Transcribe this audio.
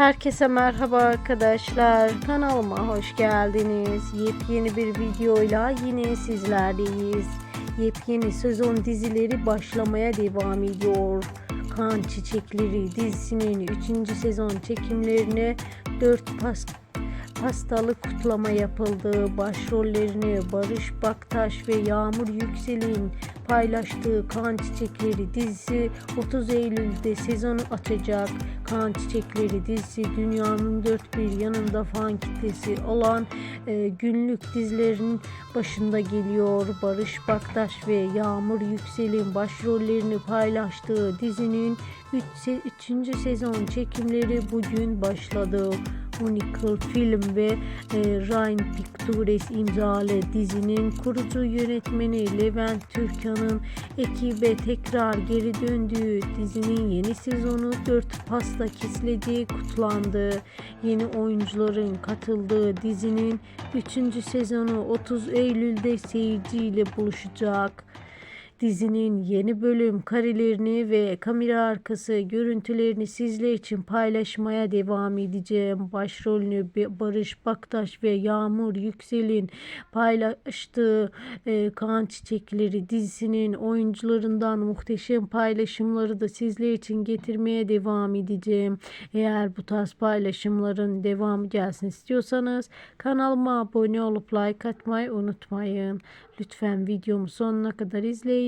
Herkese merhaba arkadaşlar. Kanalıma hoş geldiniz. Yepyeni bir videoyla yine sizlerleyiz. Yepyeni sezon dizileri başlamaya devam ediyor. Kan Çiçekleri dizisinin 3. sezon çekimlerine 4 pas pastalı kutlama yapıldı. Başrollerini Barış Baktaş ve Yağmur Yüksel'in paylaştığı Kan Çiçekleri dizisi 30 Eylül'de sezonu açacak. Kan Çiçekleri dizisi dünyanın dört bir yanında fan kitlesi olan e, günlük dizilerin başında geliyor. Barış Baktaş ve Yağmur Yüksel'in başrollerini paylaştığı dizinin 3. sezon çekimleri bugün başladı. Unical Film ve e, Rhine Pictures imzalı dizinin kurucu yönetmeni Levent Türkan'ın ekibe tekrar geri döndüğü dizinin yeni sezonu 4 pasta kesileceği kutlandı. Yeni oyuncuların katıldığı dizinin 3. sezonu 30 Eylül'de seyirciyle buluşacak. Dizinin yeni bölüm karelerini ve kamera arkası görüntülerini sizler için paylaşmaya devam edeceğim. Başrolünü Barış Baktaş ve Yağmur Yüksel'in paylaştığı e, Kan Çiçekleri dizisinin oyuncularından muhteşem paylaşımları da sizler için getirmeye devam edeceğim. Eğer bu tarz paylaşımların devamı gelsin istiyorsanız kanalıma abone olup like atmayı unutmayın. Lütfen videomu sonuna kadar